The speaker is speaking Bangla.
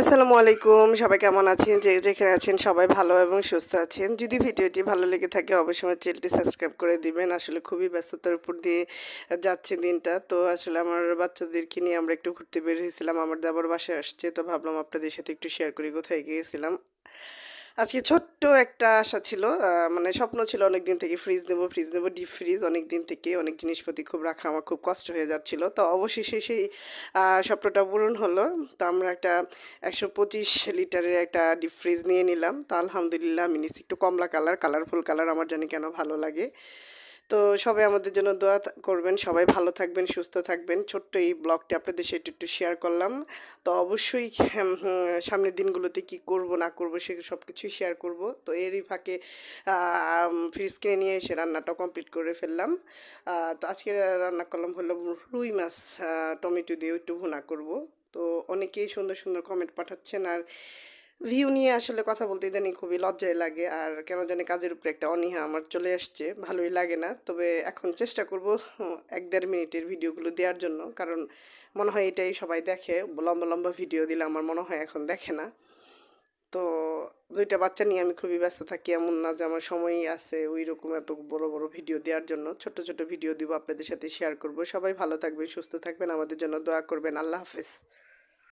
আসসালামু আলাইকুম, সবাই কেমন আছেন? যে যেখানে আছেন সবাই ভালো এবং সুস্থ আছেন। যদি ভিডিওটি ভালো লেগে থাকে অবশ্যই চ্যানেলটি সাবস্ক্রাইব করে দিবেন। আসলে খুবই ব্যস্ততার উপর দিয়ে যাচ্ছে দিনটা। তো আসলে আমার বাচ্চাদেরকে নিয়ে আমরা একটু ঘুরতে বের হয়েছিলাম। আমার দাবার বাসায় আসছে, তো ভাবলাম আপনাদের সাথে একটু শেয়ার করি। কোথায় গিয়েছিলাম? আজকে ছোট্ট একটা আশা ছিল মানে স্বপ্ন ছিল অনেক দিন থেকে ফ্রিজ নেব ফ্রিজ নেব ডিপ ফ্রিজ অনেক দিন থেকে অনেক জিনিসপাতি খুব রাখা আমার খুব কষ্ট হয়ে যাচ্ছিল। তো অবশেষে সেই স্বপ্নটা পূরণ হলো। তো আমরা একটা একশো পঁচিশ লিটারের একটা ডিপ ফ্রিজ নিয়ে নিলাম। তো আলহামদুলিল্লাহ আমি নিচ্ছি একটু কমলা কালার কালারফুল কালার আমার জানি কেন ভালো লাগে। তো সবাই আমাদের জন্য দোয়া করবেন। সবাই ভালো থাকবেন সুস্থ থাকবেন। ছোট্ট এই ব্লগটি আপনাদের সাথে একটু শেয়ার করলাম। তো অবশ্যই হুম, সামনের দিনগুলোতে কি করব না করব সে সব কিছুই শেয়ার করব। তো এরই ফাঁকে ফ্রিজ কিনে নিয়ে এসে রান্নাটা কমপ্লিট করে ফেললাম। তো আজকে রান্না করলাম হলো রুই মাছ টমেটো দিয়ে একটু ভুনা করব। তো অনেকেই সুন্দর সুন্দর কমেন্ট পাঠাচ্ছেন। আর ভিউ নিয়ে আসলে কথা বলতে ইদানিং খুবই লজ্জায় লাগে, আর কেন জানি কাজের উপরে একটা অনীহা আমার চলে আসছে, ভালোই লাগে না। তবে এখন চেষ্টা করব এক দেড় মিনিটের ভিডিওগুলো দেওয়ার জন্য, কারণ মনে হয় এটাই সবাই দেখে। লম্বা লম্বা ভিডিও দিলে আমার মনে হয় এখন দেখে না। তো দুইটা বাচ্চা নিয়ে আমি খুবই ব্যস্ত থাকি, এমন না যে আমার সময়ই আছে ওই রকম এত বড় বড় ভিডিও দেওয়ার জন্য। ছোট ছোট ভিডিও দিব, আপনাদের সাথে শেয়ার করব। সবাই ভালো থাকবেন, সুস্থ থাকবেন, আমাদের জন্য দোয়া করবেন। আল্লাহ হাফেজ।